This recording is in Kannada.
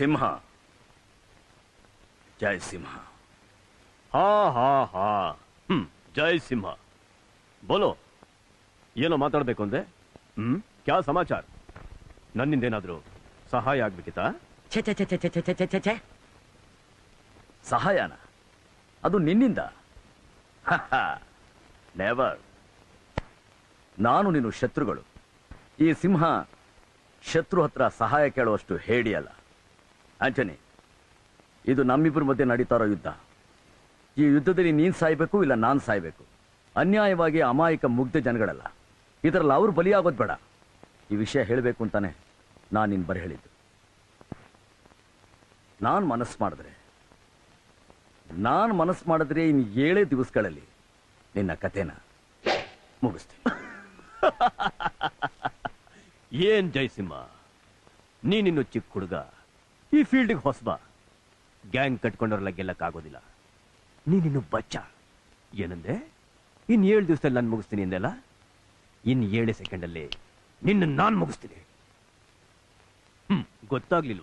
ಸಿಂಹ. ಜೈ ಸಿಂಹ. ಹಾ ಹಾ ಹಾ. ಹ್ಮ್ ಜೈ ಸಿಂಹ. ಬೋಲೋ ಏನೋ ಮಾತಾಡ್ಬೇಕು ಅಂದೆ? ಹ್ಮ್ ಕ್ಯಾ ಸಮಾಚಾರ? ನನ್ನಿಂದೇನಾದ್ರೂ ಸಹಾಯ ಆಗ್ಬೇಕಿತ್ತಾ? ಛೆ ಛೆ ಛೆ ಛೆ ಛೆ ಛೆ ಛೆ ಛೆ. ಛೆ ಸಹಾಯನ? ಅದು ನಿನ್ನಿಂದ? ನೆವರ್ ನಾನು ನೀನು ಶತ್ರುಗಳು. ಈ ಸಿಂಹ ಶತ್ರು ಹತ್ರ ಸಹಾಯ ಕೇಳುವಷ್ಟು ಹೇಡಿ ಅಲ್ಲ ಆಂಟನಿ, ಇದು ನಮ್ಮಿಬ್ಬರ ಮಧ್ಯೆ ನಡೀತಾ ಇರೋ ಯುದ್ಧ? ಈ ಯುದ್ಧದಲ್ಲಿ ನೀನ್ ಸಾಯ್ಬೇಕು ಇಲ್ಲ ನಾನ್ ಸಾಯ್ಬೇಕು? ಅನ್ಯಾಯವಾಗಿ ಅಮಾಯಕ ಮುಗ್ಧ ಜನಗಳಲ್ಲ. ಇದರಲ್ಲಿ ಅವ್ರು ಬಲಿಯಾಗೋದು ಬೇಡ. ಈ ವಿಷಯ ಹೇಳಬೇಕು ಅಂತಾನೆ ನಾನು ನಿನ್ ಬರ ಹೇಳಿದ್ದು. ನಾನು ಮನಸ್ಸು ಮಾಡಿದ್ರೆ, ನಾನು ಮನಸ್ಸು ಮಾಡಿದ್ರೆ ಇನ್ನು ಏಳೇ ದಿವಸಗಳಲ್ಲಿ ನಿನ್ನ ಕಥೆನ ಮುಗಿಸ್ತೀನಿ. ಏನ್ ಜಯಸಿಂಹ, ನೀನಿನ್ನು ಚಿಕ್ಕ ಹುಡುಗ. ಈ ಫೀಲ್ಡ್ಗೆ ಹೊಸಬ ಗ್ಯಾಂಗ್ ಕಟ್ಕೊಂಡವ್ರಲ್ಲ ಗೆಲ್ಲಕ್ಕಾಗೋದಿಲ್ಲ. ನೀನಿನ್ನು ಬಚ್ಚ. ಏನಂದೆ? ಇನ್ ಏಳು ದಿವಸದಲ್ಲಿ ನಾನು ಮುಗಿಸ್ತೀನಿ ಅಂದೆಲ್ಲ ಇನ್ ಏಳು ಸೆಕೆಂಡಲ್ಲಿ ನಿನ್ನ ನಾನು ಮುಗಿಸ್ತೀನಿ. ಹ್ಮ್, ಗೊತ್ತಾಗ್ಲಿಲ್ವಾ?